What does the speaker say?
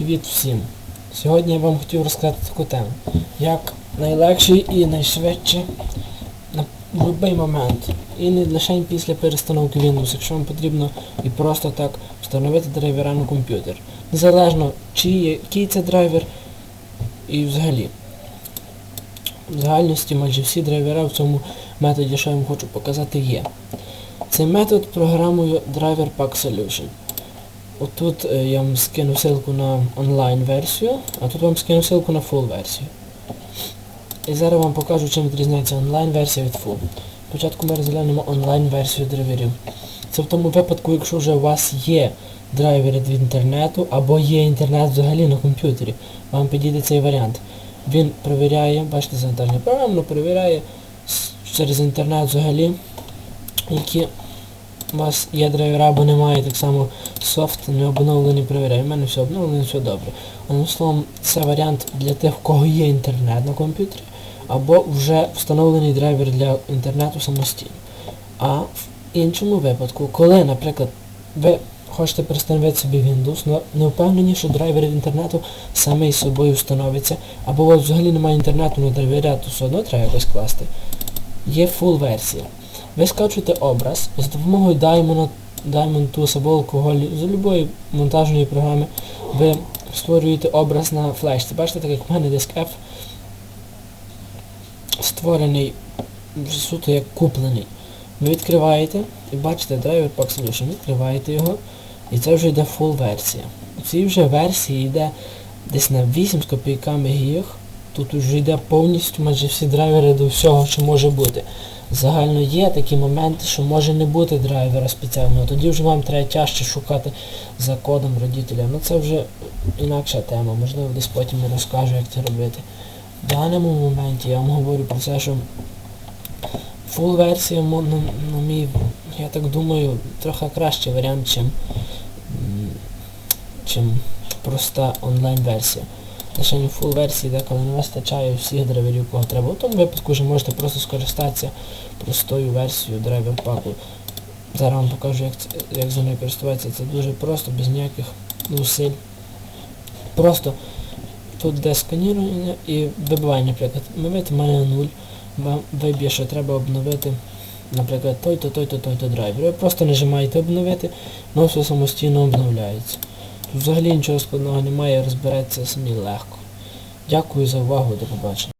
Привіт всім! Сьогодні я вам хотів розказати таку тему. Як найлегше і найшвидше на будь-який момент. І не лише після перестановки Windows, якщо вам потрібно і просто так встановити драйвера на комп'ютер. Незалежно чи є- який це драйвер і взагалі. В загальності майже всі драйвера в цьому методі, що я вам хочу показати, є. Цей метод програмою Driver Pack Solution. Отут е, я вам скину ссылку на онлайн-версію, а тут вам скину ссылку на full версію. І зараз вам покажу, чим відрізняється онлайн-версія від full. Спочатку ми розглянемо онлайн-версію драйверів. Це в тому випадку, якщо вже у вас є драйвери від інтернету, або є інтернет взагалі на комп'ютері, вам підійде цей варіант. Він перевіряє, бачите, програм, але перевіряє через інтернет взагалі, які у вас є драйвера або немає, так само софт не обновлений перевіряє. У мене все обновлено, все добре. Одним словом, це варіант для тих, в кого є інтернет на комп'ютері, або вже встановлений драйвер для інтернету самостійно. А в іншому випадку, коли, наприклад, ви хочете перестановити собі Windows, але не впевнені, що драйвер інтернету саме із собою встановиться, або у вас взагалі немає інтернету, але драйвера, то все одно треба якось класти. Є full версія. Ви скачуєте образ з допомогою Diamond, Diamond Tools або алкоголю, з будь-якої монтажної програми ви створюєте образ на флешці. Бачите, так як в мене диск F створений суто як куплений. Ви відкриваєте і бачите Driver Pack Solution, відкриваєте його і це вже йде full версія. У цій вже версії йде десь на 8 з копійками гіг. Тут вже йде повністю майже всі драйвери до всього, що може бути. Загально є такі моменти, що може не бути драйвера спеціального, тоді вже вам треба тяжче шукати за кодом родителя. Ну це вже інакша тема, можливо десь потім я розкажу, як це робити. В даному моменті я вам говорю про це, що full версія, на, на мій, я так думаю, трохи кращий варіант, чим, чим проста онлайн-версія. Лише в full версії, деколи не вистачає всіх драйверів, кого треба. У тому випадку вже можете просто скористатися простою версією драйвер паку. Зараз вам покажу, як, як за нею користуватися. Це дуже просто, без ніяких зусиль. Просто тут де сканірування і вибивання, наприклад. В мене 0. Вам виб'є, що треба обновити, наприклад, той-то, той-то, той-то драйвер. Ви просто нажимаєте обновити, воно все самостійно обновляється. Взагалі нічого складного немає, розбереться самі легко. Дякую за увагу, до побачення.